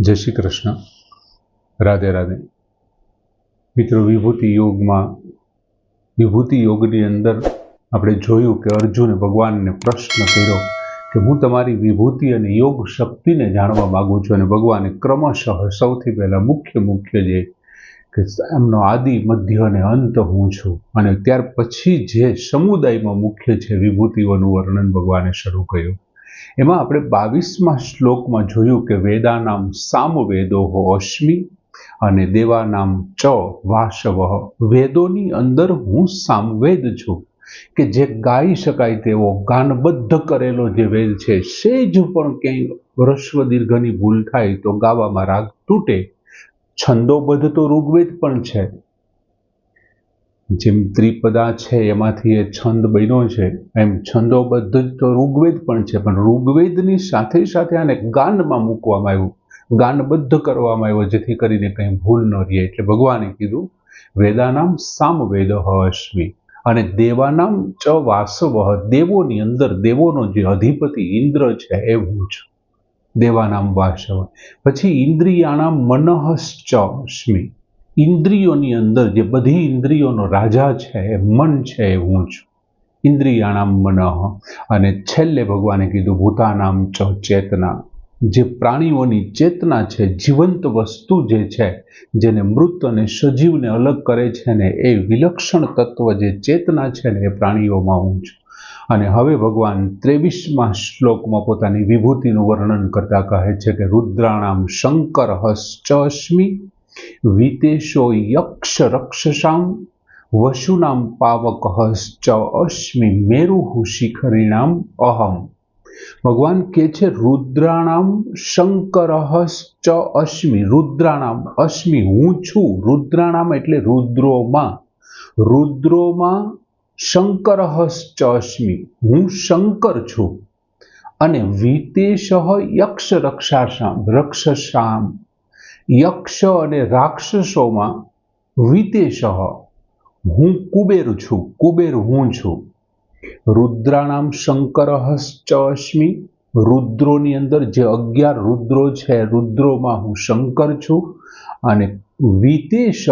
જય શ્રી કૃષ્ણ. રાધે રાધે. મિત્રો, વિભૂતિ યોગમાં, વિભૂતિ યોગની અંદર આપણે જોયું કે અર્જુને ભગવાનને પ્રશ્ન કર્યો કે હું તમારી વિભૂતિ અને યોગ શક્તિને જાણવા માગું છું અને ભગવાને ક્રમશઃ સૌથી પહેલાં મુખ્ય મુખ્ય જે કે એમનો આદિ, મધ્ય અને અંત હું છું. અને ત્યાર પછી જે સમુદાયમાં મુખ્ય છે વિભૂતિઓનું વર્ણન ભગવાને શરૂ કર્યું. એમાં આપણે બાવીસમાં શ્લોકમાં જોયું કે વેદાનામ સામવેદો અશ્મિ અને દેવાનામ ચ વાસવ વેદોની અંદર હું સામવેદ છું કે જે ગાઈ શકાય તેવો ગાનબદ્ધ કરેલો જે વેદ છે સેજ પણ ક્યાંય રસ્વ દીર્ઘની ભૂલ થાય તો ગાવામાં રાગ તૂટે. છંદોબદ્ધ તો ઋગ્વેદ પણ છે. જેમ ત્રિપદા છે, એમાંથી એ છંદ બન્યો છે, એમ છંદો છંદોબદ્ધ તો ઋગ્વેદ પણ છે, પણ ઋગ્વેદની સાથે સાથે આને ગાનમાં મૂકવામાં આવ્યું. ગાનબદ્ધ કરવામાં આવ્યો, જેથી કરીને કંઈ ભૂલ ન રહે. એટલે ભગવાને કીધું, વેદાનામ સામવેદ અશ્વિ અને દેવાનામ ચ વાસવ. દેવોની અંદર, દેવોનો જે અધિપતિ ઇન્દ્ર છે, એ હું છું. દેવાનામ વાસવ. પછી ઇન્દ્રિયાણામ મનઃશ્ચ અશ્મિ. ઇન્દ્રિયોની અંદર જે બધી ઇન્દ્રિયોનો રાજા છે, મન છે એ હું છું. ઇન્દ્રિયાણામ મન. અને છેલ્લે ભગવાને કીધું, ભૂતાનામ ચ ચેતના. જે પ્રાણીઓની ચેતના છે, જીવંત વસ્તુ જે છે, જેને મૃત અને સજીવને અલગ કરે છે ને એ વિલક્ષણ તત્વ જે ચેતના છે ને એ પ્રાણીઓમાં હું છું. અને હવે ભગવાન ત્રેવીસમાં શ્લોકમાં પોતાની વિભૂતિનું વર્ણન કરતા કહે છે કે, રુદ્રાણામ શંકર હશ્ચશ્મિ વિતેશો યક્ષ રક્ષસામ વશુનામ પાવક હશ્ચ અશ્મિ મેરુહુ શિખરીણામ અહમ ભગવાન કે છે રુદ્રાણામ શંકર ચ અશ્મિ રુદ્રાણામ અશ્મિ હું છું રુદ્રાણામ એટલે રુદ્રોમાં। રુદ્રોમાં શંકર ચ અશ્મિ, હું શંકર છું। અને વિતેશ યક્ષ રક્ષાશામ રક્ષસામ યક્ષ અને રાક્ષસોમાં વિતેશ. હું કુબેર છું, કુબેર હું છું. રુદ્રાણામ શંકર ચ અશ્મિ. રુદ્રોની અંદર જે અગિયાર રુદ્રો છે, રુદ્રોમાં હું શંકર છું. અને વિતેશ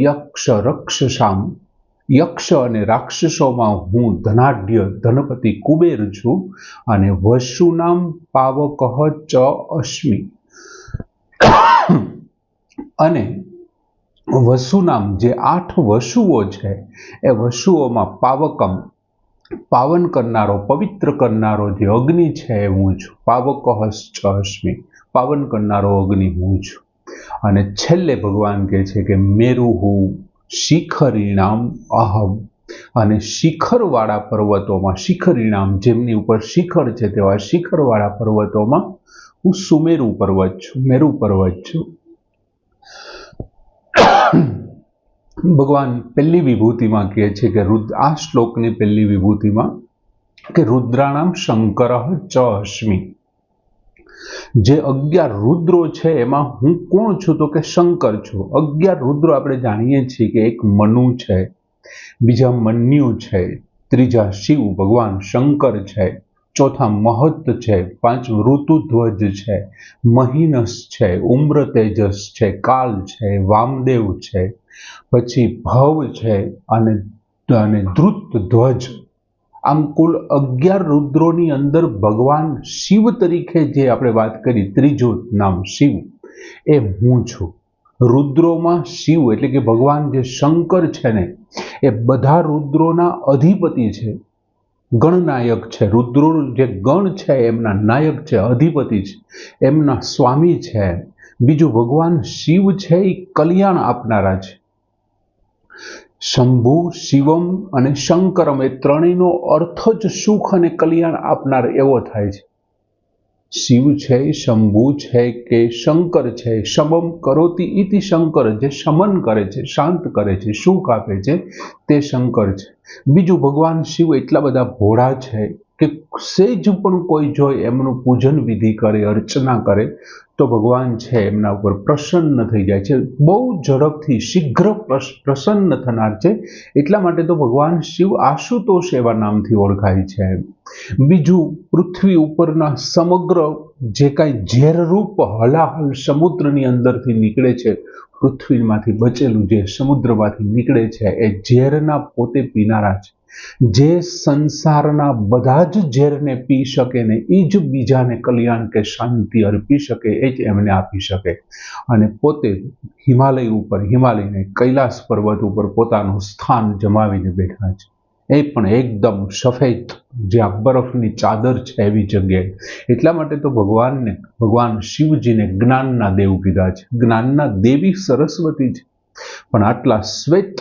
યક્ષ રક્ષસામ. યક્ષ અને રાક્ષસોમાં હું ધનાઢ્ય ધનપતિ કુબેર છું. અને વશુનામ પાવક ચ અશ્મિ. અને વસુનામ જે આઠ વસુઓ છે, એ વસુઓમાં પાવકમ, પાવન કરનારો, પવિત્ર કરનારો જે અગ્નિ છે એ હું છું. પાવક અશ્મિ, પાવન કરનારો અગ્નિ હું છું. અને છેલ્લે ભગવાન કહે છે કે મેરુ હું શિખરીણામ અહમ. અને શિખરવાળા પર્વતોમાં શિખરીણામ જેમની ઉપર શિખર છે તેવા શિખરવાળા પર્વતોમાં હું સુમેરુ પર્વત છું, મેરુ પર્વત છું. ભગવાન પહેલી વિભૂતિમાં કહે છે કે રુદ્ર, આ શ્લોકની પહેલી વિભૂતિમાં કે રુદ્રાણામ શંકર ચ અશ્મી. જે અગિયાર રુદ્રો છે, એમાં હું કોણ છું તો કે શંકર છું. અગિયાર રુદ્રો આપણે જાણીએ છીએ કે એક મનુ છે, બીજા મન્યુ છે, ત્રીજા શિવ ભગવાન શંકર છે. ચોથા મહત્ત છે, પાંચમું ઋતુધ્વજ છે, મહિનસ છે ઉમ્ર તેજસ છે, કાલ છે, વામદેવ છે, પછી ભવ છે અને અને ધ્રુત ધ્વજ આમ કુલ અગિયાર રુદ્રોની અંદર ભગવાન શિવ તરીકે જે આપણે વાત કરી, ત્રીજું નામ શિવ, એ હું છું. રુદ્રોમાં શિવ એટલે કે ભગવાન જે શંકર છે ને, એ બધા રુદ્રોના અધિપતિ છે. ગણનાયક છે. રુદ્ર જે ગણ છે એમના નાયક છે, અધિપતિ છે, એમના સ્વામી છે. બીજું ભગવાન શિવ છે એ કલ્યાણ આપનારા છે. શંભુ, શિવમ અને શંકરમ એ ત્રણેયનો અર્થ જ સુખ અને કલ્યાણ આપનાર એવો થાય છે. શિવ છે, શંભુ છે કે શંકર છે શમમ કરોતી ઇતિ શંકર જે શમન કરે છે, શાંત કરે છે, સુખ આપે છે, તે શંકર છે. બીજું ભગવાન શિવ એટલા બધા ભોળા છે કે સેજ પણ કોઈ જોઈ એમનું પૂજન વિધિ કરે, અર્ચના કરે, તો ભગવાન છે એમના ઉપર પ્રસન્ન થઈ જાય છે. બહુ ઝડપથી શીઘ્ર પ્રસ- પ્રસન્ન થનાર છે. એટલા માટે તો ભગવાન શિવ આશુતોષ એવા નામથી ઓળખાય છે બીજું પૃથ્વી ઉપરના સમગ્ર જે કાંઈ ઝેરરૂપ હલાહલ સમુદ્રની અંદરથી નીકળે છે, પૃથ્વીમાંથી બચેલું જે સમુદ્રમાંથી નીકળે છે, એ ઝેરના પોતે પીનારા છે. જે સંસારના બધા જ ઝેરને પી શકે ને એ જ બીજાને કલ્યાણ કે શાંતિ અર્પી શકે, એ જ એમને આપી શકે. અને પોતે હિમાલય ઉપર, હિમાલયને કૈલાસ પર્વત ઉપર પોતાનું સ્થાન જમાવીને બેઠા છે. એ પણ એકદમ સફેદ જ્યાં બરફની ચાદર છે એવી જગ્યાએ. એટલા માટે તો ભગવાનને, ભગવાન શિવજીને જ્ઞાનના દેવ કીધા છે. જ્ઞાનના દેવી સરસ્વતી છે. પણ આટલા શ્વેત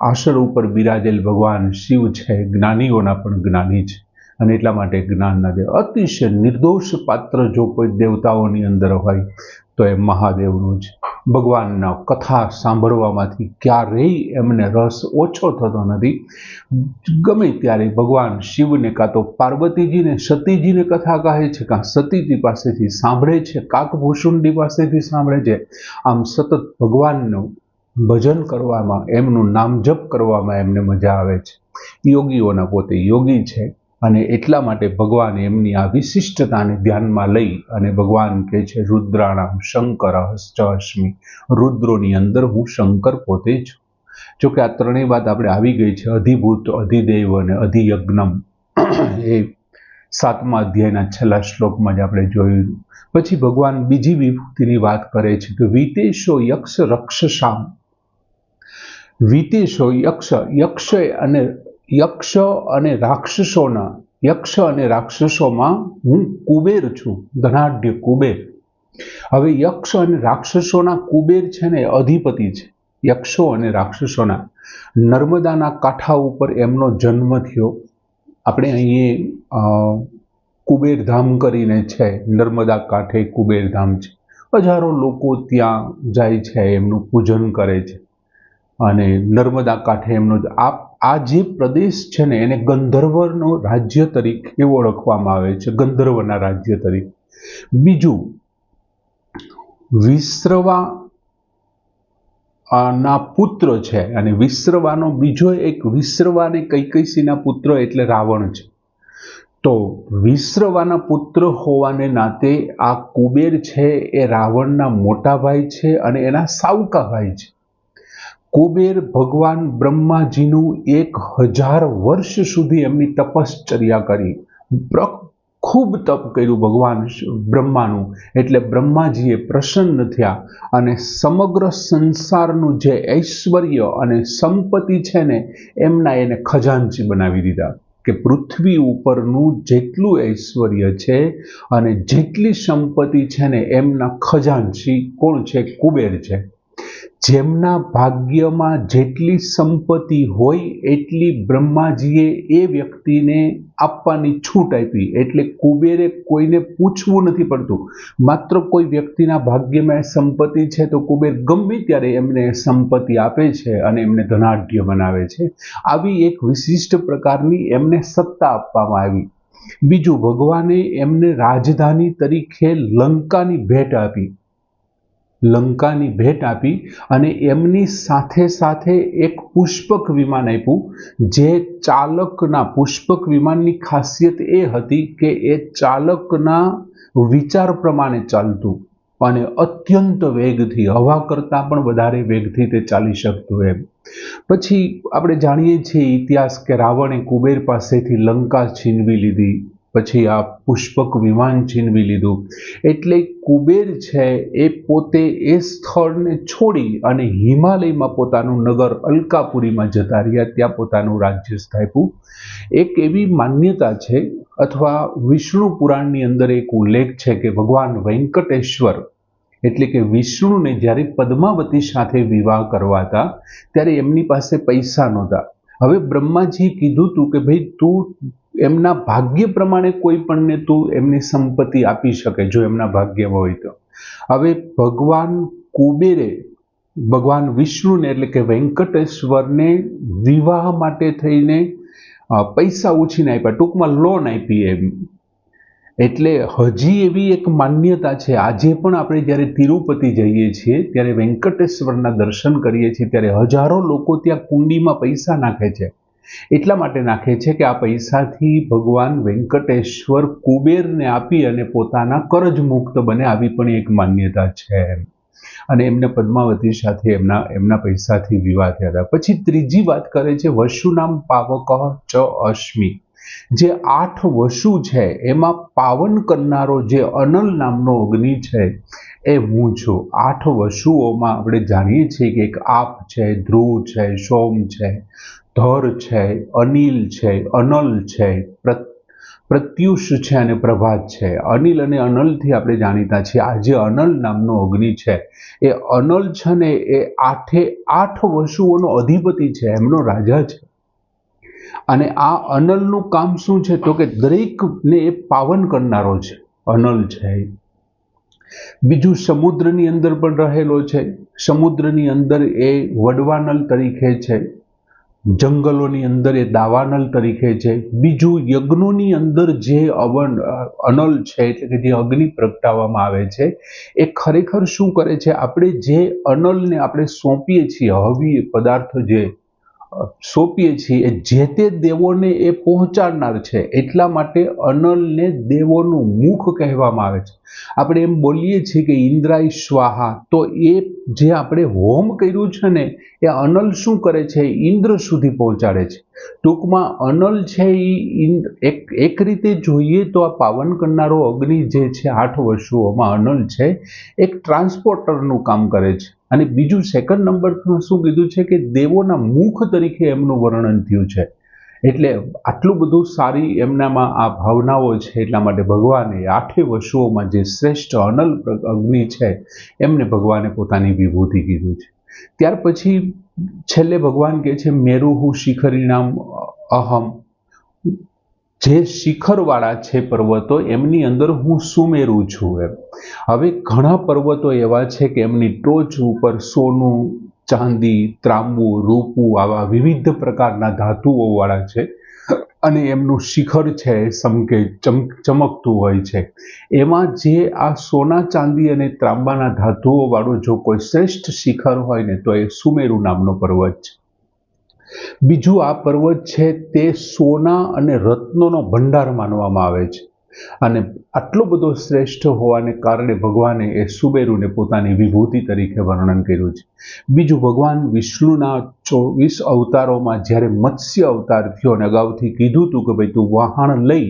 આશર ઉપર બિરાજેલ ભગવાન શિવ છે, જ્ઞાનીઓના પણ જ્ઞાની છે. અને એટલા માટે જ્ઞાનના દેવ. અતિશય નિર્દોષ પાત્ર જો કોઈ દેવતાઓની અંદર હોય, તો એ મહાદેવનું જ. ભગવાનના કથા સાંભળવામાંથી ક્યારેય એમને રસ ઓછો થતો નથી. ગમે ત્યારે ભગવાન શિવને કાં તો પાર્વતીજીને સતીજીને કથા કહે છે, કાં સતીજી પાસેથી સાંભળે છે કાકભૂષુંડી પાસેથી સાંભળે છે, આમ સતત ભગવાનનું ભજન કરવામાં, એમનું નામ જપ કરવામાં એમને મજા આવે છે. યોગીઓના પોતે યોગી છે. અને એટલા માટે ભગવાન એમની આ વિશિષ્ટતાને ધ્યાનમાં લઈ અને ભગવાન કહે છે, રુદ્રાણામ શંકર હસ્મી રુદ્રોની અંદર હું શંકર પોતે છું. જોકે આ ત્રણેય વાત આપણે આવી ગઈ છે, અધિભૂત, અધિદેવ અને અધિયજ્ઞમ. એ સાતમા અધ્યાયના છેલ્લા શ્લોકમાં જ આપણે જોયું. પછી ભગવાન બીજી વિભૂતિની વાત કરે છે કે, વિતેશો યક્ષ રક્ષસામ. વિતેશો યક્ષ યક્ષ અને યક્ષ અને રાક્ષસોના, યક્ષ અને રાક્ષસોમાં હું કુબેર છું, ધનાઢ્ય કુબેર. હવે યક્ષ અને રાક્ષસોના કુબેર છે ને અધિપતિ છે, યક્ષો અને રાક્ષસોના. નર્મદાના કાંઠા ઉપર એમનો જન્મ થયો. આપણે અહીં કુબેરધામ કરીને છે, નર્મદા કાંઠે કુબેરધામ છે. હજારો લોકો ત્યાં જાય છે, એમનું પૂજન કરે છે. અને નર્મદા કાંઠે એમનો આ આ જે પ્રદેશ છે ને, એને ગંધર્વનો રાજ્ય તરીકે ઓળખવામાં આવે છે, ગંધર્વના રાજ્ય તરીકે. બીજું વિશ્રવા ના પુત્ર છે અને વિશ્રવાનો બીજો એક વિશ્રવાને કૈકૈસીના પુત્ર એટલે રાવણ છે. તો વિશ્રવાના પુત્ર હોવાને નાતે આ કુબેર છે એ રાવણના મોટા ભાઈ છે અને એના સાવકા ભાઈ છે. કુબેર ભગવાન બ્રહ્માજીનું એક હજાર વર્ષ સુધી એમની તપશ્ચર્યા કરી. ખૂબ તપ કર્યું ભગવાન બ્રહ્માનું. એટલે બ્રહ્માજીએ પ્રસન્ન થયા અને સમગ્ર સંસારનું જે ઐશ્વર્ય અને સંપત્તિ છે ને, એમના એને ખજાનચી બનાવી દીધા કે પૃથ્વી ઉપરનું જેટલું ઐશ્વર્ય છે અને જેટલી સંપત્તિ છે ને, એમના ખજાનચી કોણ છે? કુબેર છે. જેમના ભાગ્યમાં જેટલી સંપત્તિ હોય એટલી બ્રહ્માજીએ એ વ્યક્તિને આપવાની છૂટ આપી. એટલે કુબેરે કોઈને પૂછવું નથી પડતું. માત્ર કોઈ વ્યક્તિના ભાગ્યમાં સંપત્તિ છે તો કુબેર ગમે ત્યારે એમને સંપત્તિ આપે છે અને એમને ધનાઢ્ય બનાવે છે. આવી એક વિશિષ્ટ પ્રકારની એમને સત્તા આપવામાં આવી. બીજું ભગવાને એમને રાજધાની તરીકે લંકાની ભેટ આપી. લંકાની ભેટ આપી અને એમની સાથે સાથે એક પુષ્પક વિમાન આપ્યું. જે ચાલકના પુષ્પક વિમાનની ખાસિયત એ હતી કે એ ચાલકના વિચાર પ્રમાણે ચાલતું અને અત્યંત વેગથી, હવા કરતાં પણ વધારે વેગથી તે ચાલી શકતું એમ. પછી આપણે જાણીએ છીએ ઇતિહાસ કે રાવણે કુબેર પાસેથી લંકા છીનવી લીધી. પછી આ પુષ્પક વિમાન છીનવી લીધું. એટલે કુબેર છે એ પોતે એ સ્થળને છોડી અને હિમાલયમાં પોતાનું નગર અલકાપુરીમાં જતા રહ્યા. ત્યાં પોતાનું રાજ્ય સ્થાપ્યું. એક એવી માન્યતા છે અથવા વિષ્ણુ પુરાણની અંદર એક ઉલ્લેખ છે કે ભગવાન વેંકટેશ્વર એટલે કે વિષ્ણુને જ્યારે પદ્માવતી સાથે વિવાહ કરવા હતા, ત્યારે એમની પાસે પૈસા નહોતા. હવે બ્રહ્માજીએ કીધું તું કે ભાઈ તું એમના ભાગ્ય પ્રમાણે કોઈ પણને તું એમની સંપત્તિ આપી શકે જો એમના ભાગ્યમાં હોય તો. હવે ભગવાન કુબેરે, ભગવાન વિષ્ણુને એટલે કે વેંકટેશ્વરને વિવાહ માટે થઈને પૈસા ઉછીને આપ્યા, ટૂંકમાં લોન આપી એમ. એટલે હજી એવી એક માન્યતા છે, આજે પણ આપણે જ્યારે તિરુપતિ જઈએ છીએ, ત્યારે વેંકટેશ્વરના દર્શન કરીએ છીએ, ત્યારે હજારો લોકો ત્યાં કુંડીમાં પૈસા નાખે છે. એટલા માટે નાખે છે કે આ પૈસાથી ભગવાન વેંકટેશ્વર કુબેરને આપી અને પોતાના કરજ મુક્ત બને આવી પણ એક માન્યતા છે. અને એમને પદ્માવતી સાથે એમના એમના પૈસાથી વિવાહ થયા હતા. પછી ત્રીજી વાત કરે છે વશુનામ પાવક ચ અશ્મી. જે આઠ વસુ છે, એમાં પાવન કરનારો જે અનલ નામનો અગ્નિ છે, એ હું છું. આઠ વસુઓમાં આપણે જાણીએ છીએ કે એક આપ છે, ધ્રુવ છે, સોમ છે, ધર છે, અનિલ છે, અનલ છે પ્રત્યુષ છે અને પ્રભાત છે. અનિલ અને અનલથી આપણે જાણીતા છીએ. આ જે અનલ નામનો અગ્નિ છે, એ અનલ છે ને એ આઠે, આઠ વસુઓનો અધિપતિ છે. એમનો રાજા છે. અને આ અનલનું કામ શું છે? તો કે દરેકને એ પાવન કરનારો છે, અનલ છે. બીજું સમુદ્રની અંદર પણ રહેલો છે. સમુદ્રની અંદર એ વડવાનલ તરીકે છે. જંગલોની અંદર એ દાવાનલ તરીકે છે. બીજું યજ્ઞોની અંદર જે અવન, અનલ છે, એટલે કે જે અગ્નિ પ્રગટાવવામાં આવે છે, એ ખરેખર શું કરે છે? આપણે જે અનલને આપણે સોંપીએ છીએ, હવી પદાર્થ જે સોંપીએ છીએ જે તે દેવોને એ પહોંચાડનાર છે, એટલા માટે અનલને દેવોનું મુખ કહેવામાં આવે છે. આપણે એમ બોલીએ છીએ કે ઇન્દ્રાય સ્વાહા, તો એ જે આપણે હોમ કર્યું છે ને, એ અનલ શું કરે છે? ઇન્દ્ર સુધી પહોંચાડે છે. ટૂંકમાં અનલ છે એ એક એક રીતે જોઈએ તો આ પાવન કરનારો અગ્નિ જે છે, આઠ વર્ષોમાં અનલ છે, એક ટ્રાન્સપોર્ટરનું કામ કરે છે. અને બીજું સેકન્ડ નંબરમાં શું કીધું છે કે દેવોના મુખ તરીકે એમનું વર્ણન થયું છે. એટલે આટલું બધું સારી એમનામાં આ ભાવનાઓ છે એટલા માટે ભગવાને આઠે વશુઓમાં જે શ્રેષ્ઠ અનલ અગ્નિ છે, એમને ભગવાને પોતાની વિભૂતિ કીધું છે. ત્યાર પછી છેલ્લે ભગવાન કહે છે મેરુ હું શિખરીણામ અહમ. જે શિખરવાળા છે પર્વતો, એમની અંદર હું સુમેરું છું એમ. હવે ઘણા પર્વતો એવા છે કે એમની ટોચ ઉપર સોનું, ચાંદી, ત્રાંબુ, રૂપું આવા વિવિધ પ્રકારના ધાતુઓવાળા છે અને એમનું શિખર છે સમકે ચમક ચમકતું હોય છે. એમાં જે આ સોના, ચાંદી અને ત્રાંબાના ધાતુઓવાળું જો કોઈ શ્રેષ્ઠ શિખર હોય ને તો એ સુમેરુ નામનો પર્વત છે. બીજું આ પર્વત છે તે સોના અને રત્નોનો ભંડાર માનવામાં આવે છે. અને આટલો બધો શ્રેષ્ઠ હોવાને કારણે ભગવાને એ સુબેરુને પોતાની વિભૂતિ તરીકે વર્ણન કર્યું છે. બીજું, ભગવાન વિષ્ણુના ચોવીસ અવતારોમાં જ્યારે મત્સ્ય અવતાર થયો અને અગાઉથી કીધું હતું કે ભાઈ તું વહાણ લઈ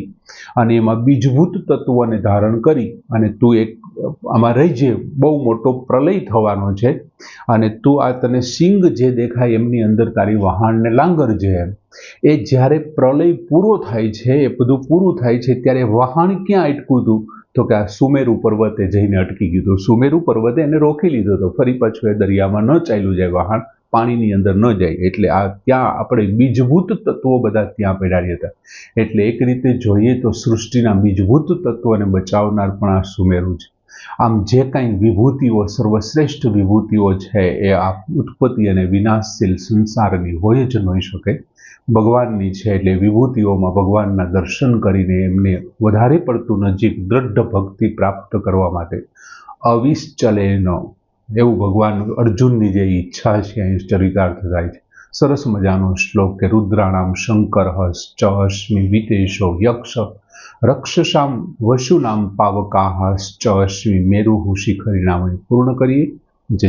અને એમાં બીજભૂત તત્વોને ધારણ કરી અને તું એક આમાં રહીજે બહુ મોટો પ્રલય થવાનો છે અને તું આ તને સિંગ જે દેખાય એમની અંદર તારી વહાણને લાંગરજે એમ. એ જ્યારે પ્રલય પૂરો થાય છે, એ બધું પૂરું થાય છે, ત્યારે વહાણ ક્યાં અટકું હતું તો કે આ સુમેરુ પર્વતે જઈને અટકી ગયું હતું સુમેરુ પર્વતે એને રોકી લીધો હતો ફરી પાછું એ દરિયામાં ન ચાલ્યું જાય, વહાણ પાણીની અંદર ન જાય. એટલે આ ત્યાં આપણે બીજભૂત તત્વો બધા ત્યાં પેડાડી હતા. એટલે એક રીતે જોઈએ તો સૃષ્ટિના બીજભૂત તત્વોને બચાવનાર પણ આ સુમેરુ છે. આમ જે કાંઈ વિભૂતિઓ, સર્વશ્રેષ્ઠ વિભૂતિઓ છે, એ આ ઉત્પત્તિ અને વિનાશશીલ સંસારની હોય જ ન હોઈ શકે. ભગવાનની છે એટલે વિભૂતિઓમાં ભગવાનના દર્શન કરીને એમને વધારે પડતું નજીક દ્રઢ ભક્તિ પ્રાપ્ત કરવા માટે અવિશ્ચલે ન. એવું ભગવાન અર્જુનની જે ઈચ્છા છે અહીં ચરિતાર્થ થાય છે. સરસ મજાનો શ્લોક કે, રુદ્રાણામ શંકર હસ ચ અશ્મિ વિતેશો યક્ષ રક્ષસામ વશુનામ પાવકાહ ચ અશ્વિ મેરુહુ શિખરી નામે પૂર્ણ કરીએ. જય